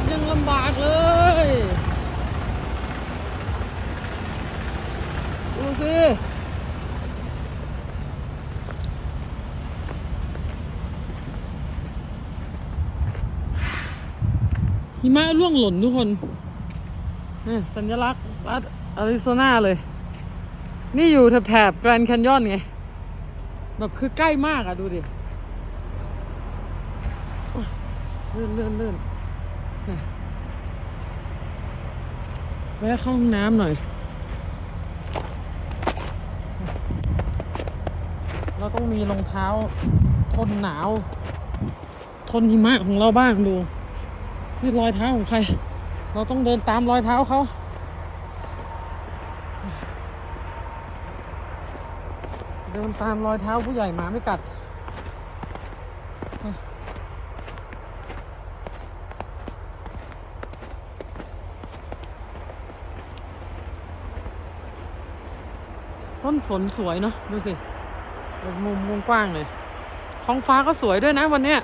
ถยังลำบากเลย ดูสิหิมะร่วงหล่นทุกคนนี่สัญลักษณ์รัฐอาริโซนาเลย นี่อยู่แถบแกรนด์แคนยอนไง แบบคือใกล้มากอะดูดิเลื่อนเลื่อนเลื่อน แวะเข้าห้องน้ำหน่อย เราต้องมีรองเท้าทนหนาว ทนหิมะของเราบ้างดู นี่รอยเท้าของใคร เราต้องเดินตามรอยเท้าเขาเดินตามรอยเท้าผู้ใหญ่หมาไม่กัด ต้นสนสวยเนาะดูสิมุมมุมกว้างเลยท้องฟ้าก็สวยด้วยนะวันเนี้ย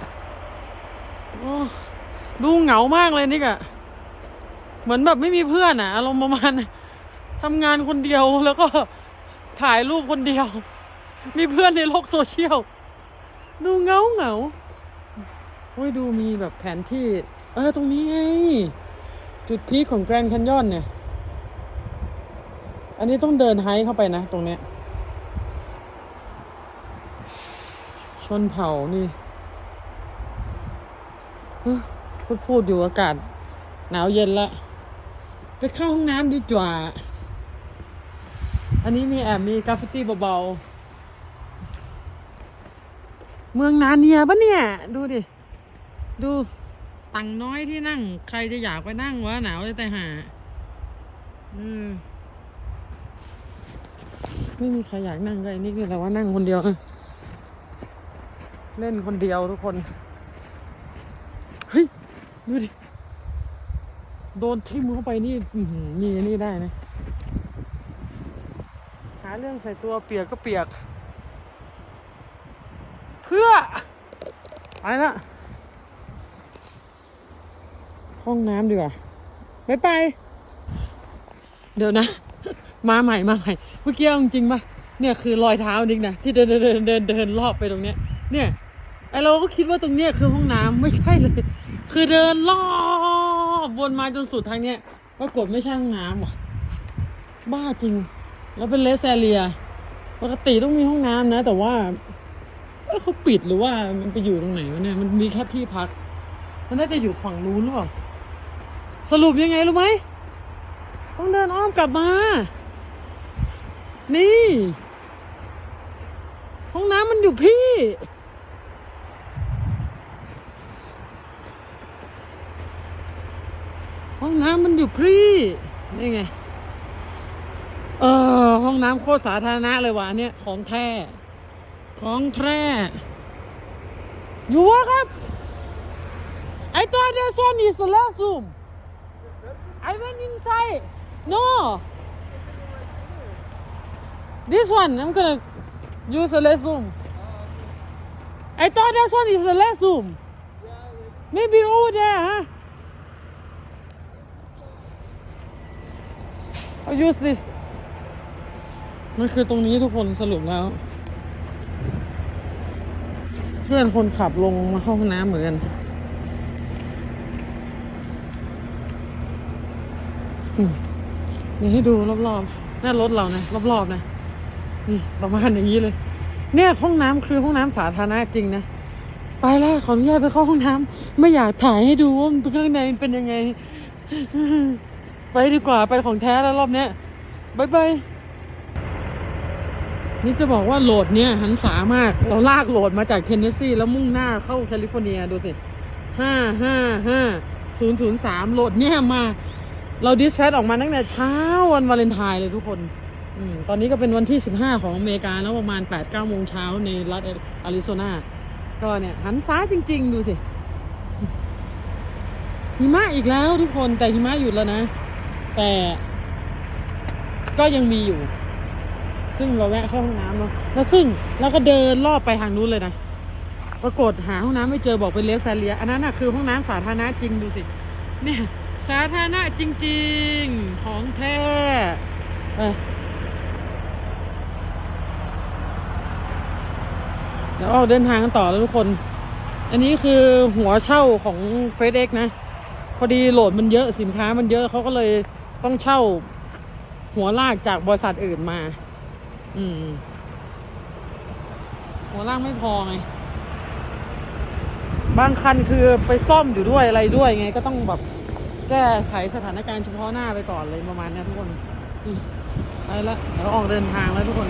ดูเหงามากเลยนิกอะเหมือนแบบไม่มีเพื่อนอะอารมณ์ประมาณทำงานคนเดียวแล้วก็ถ่ายรูปคนเดียว มีเพื่อนในโลกโซเชียล ดูเหงาเหงาโอ้ยดูมีแบบแผนที่ เออ ตรงนี้ไง จุดพีคของแกรนด์แคนยอนเนี่ย อันนี้ต้องเดินไฮเข้าไปนะ ตรงเนี้ย ชนเผ่านี่พูดพูดอยู่อากาศ หนาวเย็นละไปเข้าห้องน้ำดีกว่า อันนี้มีแอบมีกราฟฟิตี้เบาๆ เมืองนาเนียปะเนี่ย ดูดิ ดูตังน้อยที่นั่ง ใครจะอยากไปนั่งวะหนาวจะแต่หา อืม ไม่มีใครอยากนั่งก็ไอ้นี่คือแต่ว่านั่งคนเดียว เล่นคนเดียวทุกคน เฮ้ย ดูดิ โดนทิ่มเข้าไปนี่มีนนี่ได้นะ หาเรื่องใส่ตัวเปียกก็เปียก เพื่อ ไปละ ห้องน้ำดีกว่า ไม่ไป เดี๋ยวนะ มาใหม่มาใหม่เมื่อกี้จริงๆปะเนี่ยคือรอยเท้านิกนะที่เดินเดินเดินเดินเดินรอบไปตรงเนี้ย เนี่ยไอเราก็คิดว่าตรงเนี้ยคือห้องน้ำไม่ใช่เลย คือเดินรอบวนมาจนสุดทางเนี้ยปรากฏไม่ใช่ห้องน้ำว่ะ บ้าจริง แล้วเป็นเลสแซเรีย ปกติต้องมีห้องน้ำนะ แต่ว่าเอ้ยเขาปิดหรือว่ามันไปอยู่ตรงไหนวะเนี่ย มันมีแค่ที่พัก มันน่าจะอยู่ฝั่งนู้นหรือเปล่าสรุปยังไงรู้ไหมต้องเดินอ้อมกลับมา นี่ ห้องน้ำมันอยู่พี่ ห้องน้ำมันอยู่พี่นี่ไง เออ ห้องน้ำโคตรสาธารณะเลยวะเนี่ย ของแท้ ของแท้อยู่วะครับ I thought this one is the last room I went inside no this one I'm gonna use the last room I thought this one is the last room maybe over there huh I'll use this มันคือตรงนี้ทุกคนสรุปแล้ว เพื่อนคนขับลงมาเข้าห้องน้ำเหมือนกันนี่ให้ดูรอบๆหน้ารถเรานะรอบๆนะ นี่ประมาณอย่างนี้เลย เนี่ยห้องน้ำคือห้องน้ำสาธารณะจริงนะ ไปแล้วขออนุญาตไปเข้าห้องน้ำไม่อยากถ่ายให้ดูว่ามันข้างในมันเป็นยังไง ไปดีกว่าไปของแท้แล้วรอบเนี้ยบายบายนี่จะบอกว่าโหลดเนี่ยหันสามาก เราลากโหลดมาจากเทนเนสซีแล้วมุ่งหน้าเข้าแคลิฟอร์เนียดูสิห้าห้าห้าศูนย์ศูนย์สามโหลดเนี่ยมา เราดิสแพทออกมาตั้งแต่เช้าวันวาเลนไทน์เลยทุกคน อืมตอนนี้ก็เป็นวันที่ 15 ของอเมริกาแล้วประมาณ 8-9โมงเช้าในรัฐอาริโซนา ก็เนี่ย หันซ้ายจริง ๆ ดูสิ หิมะอีกแล้วทุกคนแต่หิมะหยุดแล้วนะ แต่ก็ยังมีอยู่ ซึ่งเราแวะเข้าห้องน้ำเนาะแล้วซึ่งเราก็เดินรอบไปทางนู้นเลยนะปรากฏหาห้องน้ำไม่เจอบอกเป็นเลสซาเลีย อันนั้นน่ะคือห้องน้ำสาธารณะจริงดูสิ เนี่ย สาธารณะจริง ๆ ของแท้เออ เดี๋ยวออกเดินทางกันต่อแล้วทุกคน อันนี้คือหัวเช่าของเฟซเอ็กนะ พอดีโหลดมันเยอะสินค้ามันเยอะเขาก็เลยต้องเช่าหัวลากจากบริษัทอื่นมา อืม หัวลากไม่พอไง บางคันคือไปซ่อมอยู่ด้วยอะไรด้วยไง ก็ต้องแบบแก้ไขสถานการณ์เฉพาะหน้าไปก่อนเลยประมาณนี้ทุกคนไปแล้วเดี๋ยวออกเดินทางแล้วทุกคน